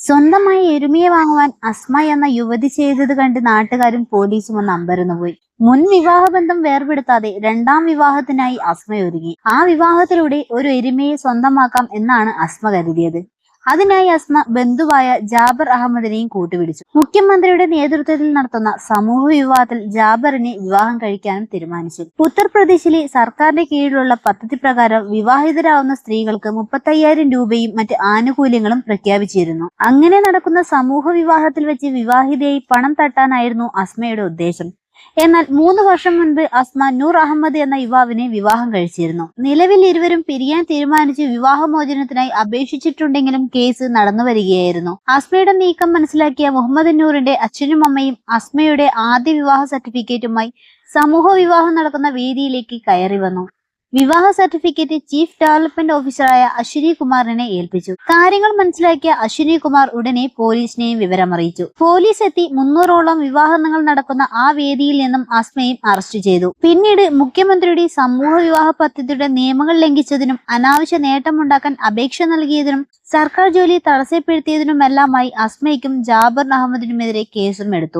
സ്വന്തമായി എരുമയെ വാങ്ങുവാൻ അസ്മ എന്ന യുവതി ചെയ്തത് കണ്ട് നാട്ടുകാരും പോലീസും ഒന്ന് അമ്പരന്നുപോയി മുൻ വിവാഹബന്ധം വേർപെടുത്താതെ രണ്ടാം വിവാഹത്തിനായി അസ്മ ഒരുങ്ങി ആ വിവാഹത്തിലൂടെ ഒരു എരുമയെ സ്വന്തമാക്കാം എന്നാണ് അസ്മ കരുതിയത്. അതിനായി അസ്മ ബന്ധുവായ ജാബർ അഹമ്മദിനെയും കൂട്ടുപിടിച്ചു മുഖ്യമന്ത്രിയുടെ നേതൃത്വത്തിൽ നടത്തുന്ന സമൂഹ വിവാഹത്തിൽ ജാബറിനെ വിവാഹം കഴിക്കാനും തീരുമാനിച്ചു. ഉത്തർപ്രദേശിലെ സർക്കാരിന്റെ കീഴിലുള്ള പദ്ധതി പ്രകാരം വിവാഹിതരാവുന്ന സ്ത്രീകൾക്ക് മുപ്പത്തയ്യായിരം രൂപയും മറ്റ് ആനുകൂല്യങ്ങളും പ്രഖ്യാപിച്ചിരുന്നു. അങ്ങനെ നടക്കുന്ന സമൂഹ വിവാഹത്തിൽ വെച്ച് വിവാഹിതയായി പണം തട്ടാനായിരുന്നു അസ്മയുടെ ഉദ്ദേശം. എന്നാൽ മൂന്ന് വർഷം മുൻപ് അസ്മ നൂർ അഹമ്മദ് എന്ന യുവാവിനെ വിവാഹം കഴിച്ചിരുന്നു. നിലവിൽ ഇരുവരും പിരിയാൻ തീരുമാനിച്ച് വിവാഹമോചനത്തിനായി അപേക്ഷിച്ചിട്ടുണ്ടെങ്കിലും കേസ് നടന്നു വരികയായിരുന്നു. അസ്മയുടെ നീക്കം മനസ്സിലാക്കിയ മുഹമ്മദ് നൂറിന്റെ അച്ഛനും അമ്മയും അസ്മയുടെ ആദ്യ വിവാഹ സർട്ടിഫിക്കറ്റുമായി സമൂഹ വിവാഹം നടക്കുന്ന വേദിയിലേക്ക് കയറി വന്നു. വിവാഹ സർട്ടിഫിക്കറ്റ് ചീഫ് ഡെവലപ്മെന്റ് ഓഫീസറായ അശ്വിനി കുമാറിനെ ഏൽപ്പിച്ചു. കാര്യങ്ങൾ മനസ്സിലാക്കിയ അശ്വിനി കുമാർ ഉടനെ പോലീസിനെയും വിവരമറിയിച്ചു. പോലീസ് എത്തി മുന്നൂറോളം വിവാഹങ്ങൾ നടക്കുന്ന ആ വേദിയിൽ നിന്നും അസ്മയും അറസ്റ്റ് ചെയ്തു. പിന്നീട് മുഖ്യമന്ത്രിയുടെ സമൂഹ വിവാഹ പദ്ധതിയുടെ നിയമങ്ങൾ ലംഘിച്ചതിനും അനാവശ്യ നേട്ടമുണ്ടാക്കാൻ അപേക്ഷ നൽകിയതിനും സർക്കാർ ജോലി തടസ്സപ്പെടുത്തിയതിനുമെല്ലാമായി അസ്മയ്ക്കും ജാബർ അഹമ്മദിനുമെതിരെ കേസും എടുത്തു.